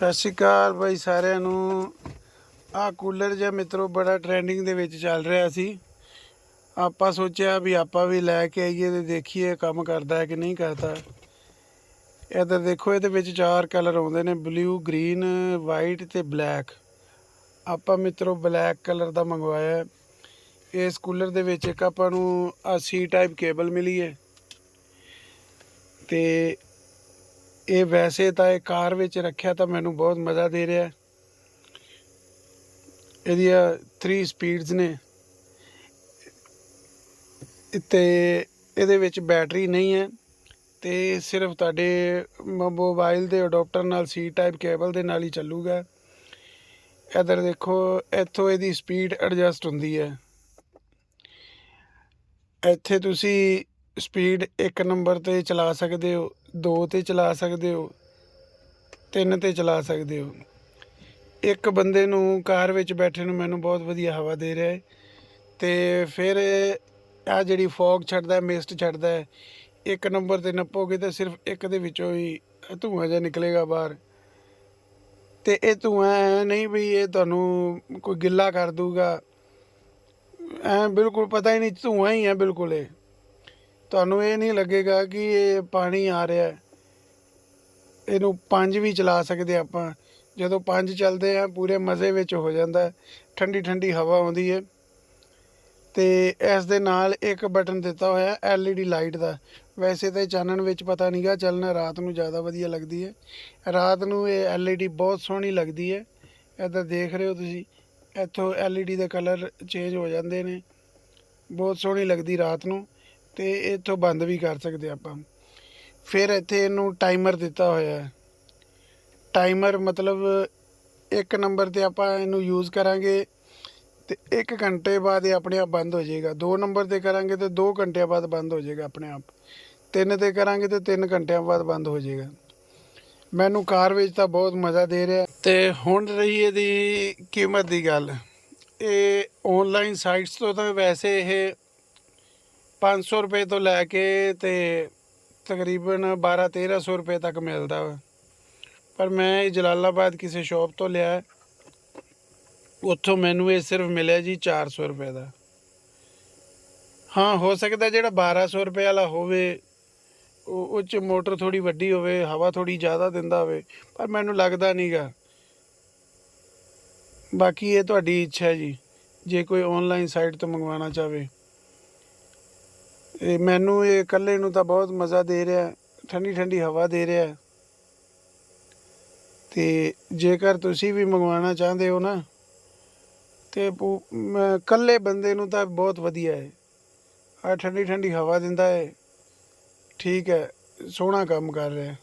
ਸਤਿ ਸ਼੍ਰੀ ਅਕਾਲ ਬਾਈ ਸਾਰਿਆਂ ਨੂੰ। ਆਹ ਕੂਲਰ ਜਿਹਾ ਮਿੱਤਰੋ, ਬੜਾ ਟ੍ਰੈਂਡਿੰਗ ਦੇ ਵਿੱਚ ਚੱਲ ਰਿਹਾ ਸੀ। ਆਪਾਂ ਸੋਚਿਆ ਵੀ ਆਪਾਂ ਵੀ ਲੈ ਕੇ ਆਈਏ ਤੇ ਦੇਖੀਏ ਕੰਮ ਕਰਦਾ ਹੈ ਕਿ ਨਹੀਂ ਕਰਦਾ। ਇੱਧਰ ਦੇਖੋ, ਇਹਦੇ ਵਿੱਚ ਚਾਰ ਕਲਰ ਆਉਂਦੇ ਨੇ ਬਲੂ ਗ੍ਰੀਨ ਵਾਈਟ ਤੇ ਬਲੈਕ ਆਪਾਂ ਮਿੱਤਰੋ ਬਲੈਕ ਕਲਰ ਦਾ ਮੰਗਵਾਇਆ ਇਸ ਕੂਲਰ ਦੇ ਵਿੱਚ ਇੱਕ ਆਪਾਂ ਨੂੰ ਆ ਸੀ ਟਾਈਪ ਕੇਬਲ ਮਿਲੀ ਹੈ। ਤੇ ਇਹ ਵੈਸੇ ਤਾਂ ਇਹ ਕਾਰ ਵਿੱਚ ਰੱਖਿਆ ਤਾਂ ਮੈਨੂੰ ਬਹੁਤ ਮਜ਼ਾ ਦੇ ਰਿਹਾ ਹੈ। ਇਹਦੀਆਂ 3 ਸਪੀਡਸ ਨੇ। ਤੇ ਇਹਦੇ ਵਿੱਚ ਬੈਟਰੀ ਨਹੀਂ ਹੈ ਤੇ ਸਿਰਫ ਤੁਹਾਡੇ ਮ- ਮੋਬਾਈਲ ਦੇ ਅਡਾਪਟਰ ਨਾਲ ਸੀ ਟਾਈਪ ਕੇਬਲ ਦੇ ਨਾਲ ਹੀ ਚੱਲੂਗਾ। ਇਧਰ ਦੇਖੋ, ਇੱਥੋਂ ਇਹਦੀ ਸਪੀਡ ਐਡਜਸਟ ਹੁੰਦੀ ਹੈ। ਇੱਥੇ ਤੁਸੀਂ ਸਪੀਡ ਇੱਕ ਨੰਬਰ ਤੇ ਚਲਾ ਸਕਦੇ ਹੋ, ਦੋ ਤੇ ਚਲਾ ਸਕਦੇ ਹੋ, ਤਿੰਨ ਤੇ ਚਲਾ ਸਕਦੇ ਹੋ। ਇੱਕ ਬੰਦੇ ਨੂੰ ਕਾਰ ਵਿੱਚ ਬੈਠੇ ਨੂੰ ਮੈਨੂੰ ਬਹੁਤ ਵਧੀਆ ਹਵਾ ਦੇ ਰਿਹਾ ਹੈ ਅਤੇ ਫਿਰ ਆ ਜਿਹੜੀ ਫੌਗ ਛੱਡਦਾ ਮਿਸਟ ਛੱਡਦਾ ਇੱਕ ਨੰਬਰ ਤੇ ਨੱਪੋਗੇ ਤਾਂ ਸਿਰਫ ਇੱਕ ਦੇ ਵਿੱਚੋਂ ਹੀ ਧੂੰਆਂ ਜਿਹਾ ਨਿਕਲੇਗਾ ਬਾਹਰ। ਤੇ ਇਹ ਧੂੰਆਂ ਐਂ ਨਹੀਂ ਵੀ ਇਹ ਤੁਹਾਨੂੰ ਕੋਈ ਗਿੱਲਾ ਕਰ ਦੂਗਾ ਐ ਬਿਲਕੁਲ ਪਤਾ ਹੀ ਨਹੀਂ, ਧੂੰਆਂ ਹੀ ਹੈ ਬਿਲਕੁਲ ਇਹ। ਤੁਹਾਨੂੰ ਇਹ ਨਹੀਂ ਲੱਗੇਗਾ ਕਿ ਇਹ ਪਾਣੀ ਆ ਰਿਹਾ ਹੈ। ਇਹਨੂੰ ਪੰਜ ਵੀ ਚਲਾ ਸਕਦੇ ਆਪਾਂ। ਜਦੋਂ ਪੰਜ ਚੱਲਦੇ ਆ, ਪੂਰੇ ਮਜ਼ੇ ਵਿੱਚ ਹੋ ਜਾਂਦਾ ਠੰਡੀ ਠੰਡੀ ਹਵਾ ਆਉਂਦੀ ਹੈ। ਤੇ ਇਸ ਦੇ ਨਾਲ ਇੱਕ ਬਟਨ ਦਿੱਤਾ ਹੋਇਆ LED ਲਾਈਟ ਦਾ। ਵੈਸੇ ਤਾਂ ਚਾਨਣ ਵਿੱਚ ਪਤਾ ਨਹੀਂਗਾ ਚੱਲਣਾ, ਰਾਤ ਨੂੰ ਜ਼ਿਆਦਾ ਵਧੀਆ ਲੱਗਦੀ ਹੈ। ਰਾਤ ਨੂੰ ਇਹ LED ਬਹੁਤ ਸੋਹਣੀ ਲੱਗਦੀ ਹੈ। ਇੱਧਰ ਦੇਖ ਰਹੇ ਹੋ ਤੁਸੀਂ, ਇੱਥੋਂ LED ਦੇ ਕਲਰ ਚੇਂਜ ਹੋ ਜਾਂਦੇ ਨੇ। ਬਹੁਤ ਸੋਹਣੀ ਲੱਗਦੀ ਰਾਤ ਨੂੰ। ਤੇ ਇੱਥੋਂ ਬੰਦ ਵੀ ਕਰ ਸਕਦੇ ਆਪਾਂ। ਫਿਰ ਇੱਥੇ ਇਹਨੂੰ ਟਾਈਮਰ ਦਿੱਤਾ ਹੋਇਆ ਹੈ। ਟਾਈਮਰ ਮਤਲਬ ਇੱਕ ਨੰਬਰ ਤੇ ਆਪਾਂ ਇਹਨੂੰ ਯੂਜ਼ ਕਰਾਂਗੇ ਤੇ 1 ਘੰਟੇ ਬਾਅਦ ਇਹ ਆਪਣੇ ਆਪ ਬੰਦ ਹੋ ਜਾਏਗਾ। 2 ਨੰਬਰ ਤੇ ਕਰਾਂਗੇ ਤੇ 2 ਘੰਟਿਆਂ ਬਾਅਦ ਬੰਦ ਹੋ ਜਾਏਗਾ ਆਪਣੇ ਆਪ। 3 ਤੇ ਕਰਾਂਗੇ ਤੇ 3 ਘੰਟਿਆਂ ਬਾਅਦ ਬੰਦ ਹੋ ਜਾਏਗਾ। ਮੈਨੂੰ ਕਾਰ ਵਿੱਚ ਤਾਂ ਬਹੁਤ ਮਜ਼ਾ ਦੇ ਰਿਹਾ। ਤੇ ਹੁਣ ਰਹੀ ਇਹਦੀ ਕੀਮਤ ਦੀ ਗੱਲ। ਇਹ ਆਨਲਾਈਨ ਸਾਈਟਸ ਤੋਂ ਤਾਂ ਵੈਸੇ ਇਹ 500 ਰੁਪਏ ਤੋਂ ਲੈ ਕੇ ਤੇ ਤਕਰੀਬਨ 12 1300 ਰੁਪਏ ਤੱਕ ਮਿਲਦਾ ਵਾ। ਪਰ ਮੈਂ ਇਹ ਜਲਾਲਾਬਾਦ ਕਿਸੇ ਸ਼ਾਪ ਤੋਂ ਲਿਆ। ਉੱਥੋਂ ਮੈਨੂੰ ਇਹ ਸਿਰਫ ਮਿਲਿਆ ਜੀ 400 ਰੁਪਏ ਦਾ। ਹਾਂ, ਹੋ ਸਕਦਾ ਜਿਹੜਾ 1200 ਰੁਪਏ ਵਾਲਾ ਹੋਵੇ, ਉਹ ਉਹ ਚ ਮੋਟਰ ਥੋੜੀ ਵੱਡੀ ਹੋਵੇ, ਹਵਾ ਥੋੜੀ ਜ਼ਿਆਦਾ ਦਿੰਦਾ ਹੋਵੇ, ਪਰ ਮੈਨੂੰ ਲੱਗਦਾ ਨਹੀਂਗਾ। ਬਾਕੀ ਇਹ ਤੁਹਾਡੀ ਇੱਛਾ ਜੀ। ਜੇ ਕੋਈ ਆਨਲਾਈਨ ਸਾਈਟ ਤੋਂ ਮੰਗਵਾਉਣਾ ਚਾਹਵੇ। ਇਹ ਮੈਨੂੰ ਇਹ ਇਕੱਲੇ ਨੂੰ ਤਾਂ ਬਹੁਤ ਮਜ਼ਾ ਦੇ ਰਿਹਾ, ਠੰਡੀ ਠੰਡੀ ਹਵਾ ਦੇ ਰਿਹਾ। ਤੇ ਜੇਕਰ ਤੁਸੀਂ ਵੀ ਮੰਗਵਾਉਣਾ ਚਾਹੁੰਦੇ ਹੋ ਨਾ, ਤੇ ਪੂ- ਇਕੱਲੇ ਬੰਦੇ ਨੂੰ ਤਾਂ ਬਹੁਤ ਵਧੀਆ ਹੈ। ਆ ਠੰਡੀ ਠੰਡੀ ਹਵਾ ਦਿੰਦਾ ਹੈ। ਠੀਕ ਹੈ, ਸੋਹਣਾ ਕੰਮ ਕਰ ਰਿਹਾ।